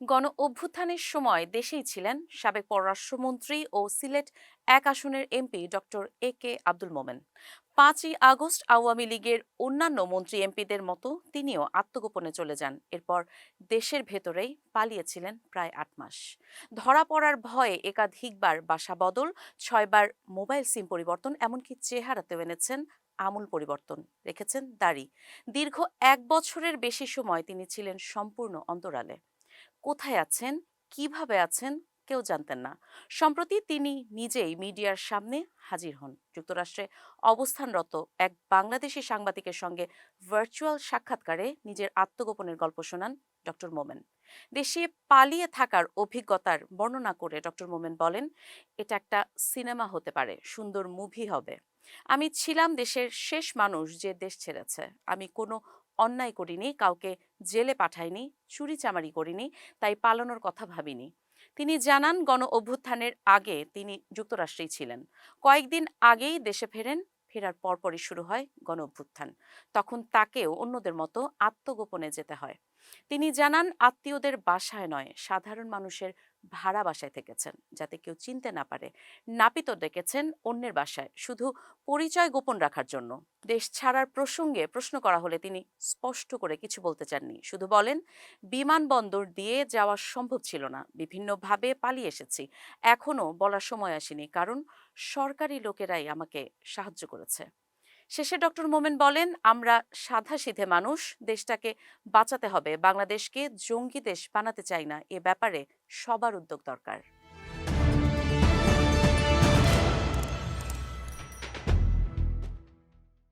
গণ অভ্যুত্থানের সময় দেশেই ছিলেন সাবেক পররাষ্ট্রমন্ত্রী ও সিলেট এক আসনের MP doctor A K Abdul Momen. পাঁচই আগস্ট আওয়ামী লীগের অন্যান্য মন্ত্রী এমপিদের মতো তিনিও আত্মগোপনে চলে যান। এরপর দেশের ভেতরেই পালিয়েছিলেন প্রায় আট মাস। ধরা পড়ার ভয়ে একাধিকবার বাসা বদল, ছয়বার মোবাইল সিম পরিবর্তন, এমনকি চেহারাতেও এনেছেন আমূল পরিবর্তন, রেখেছেন দাড়ি। দীর্ঘ এক বছরের বেশি সময় তিনি ছিলেন সম্পূর্ণ অন্তরালে। কোথায় আছেন? কীভাবে আছেন? কেউ জানতেন না। সম্প্রতি তিনি নিজেই মিডিয়ার সামনে হাজির হন। যুক্তরাষ্ট্রে অবস্থানরত এক বাংলাদেশি সাংবাদিকের সঙ্গে ভার্চুয়াল সাক্ষাৎকারে নিজের আত্মগোপনের গল্প শোনান ডক্টর মোমেন। দেশে পালিয়ে থাকার অভিজ্ঞতার বর্ণনা করে ডক্টর মোমেন বলেন, এটা একটা সিনেমা হতে পারে, সুন্দর মুভি হবে। আমি ছিলাম দেশের শেষ মানুষ যে দেশ ছেড়েছে। আমি কোনো অন্যায় করিনি, কাউকে জেলে পাঠাইনি, চুরি চামারি করিনি, তাই পালানোর কথা ভাবিনি। তিনি জানান, গণ অভ্যুত্থানের আগে তিনি যুক্তরাষ্ট্রেই ছিলেন। কয়েকদিন আগেই দেশে ফেরেন, ফেরার পরপরই শুরু হয় গণ অভ্যুত্থান। তখন তাকেও অন্যদের মতো আত্মগোপনে যেতে হয়। তিনি জানান, আত্মীয়দের বাসায় নয়, সাধারণ মানুষের ভাড়া বাসায় থেকেছেন, যাতে কেউ চিনতে না পারে। নাপিত ডেকেছেন অন্যের বাসায়, শুধু পরিচয় গোপন রাখার জন্য। দেশ ছাড়ার প্রসঙ্গে প্রশ্ন করা হলে তিনি স্পষ্ট করে কিছু বলতে চাননি। শুধু বলেন বিমানবন্দর দিয়ে যাওয়া সম্ভব ছিল না। বিভিন্নভাবে পালিয়ে এসেছি। এখনও বলার সময় আসেনি, কারণ সরকারি লোকেরাই আমাকে সাহায্য করেছে। শেষে ডক্টর মোমেন বলেন, আমরা সাধা সিধে মানুষ, দেশটাকে বাঁচাতে হবে। বাংলাদেশকে জঙ্গি দেশ বানাতে চাই না। এ ব্যাপারে সবার উদ্যোগ দরকার।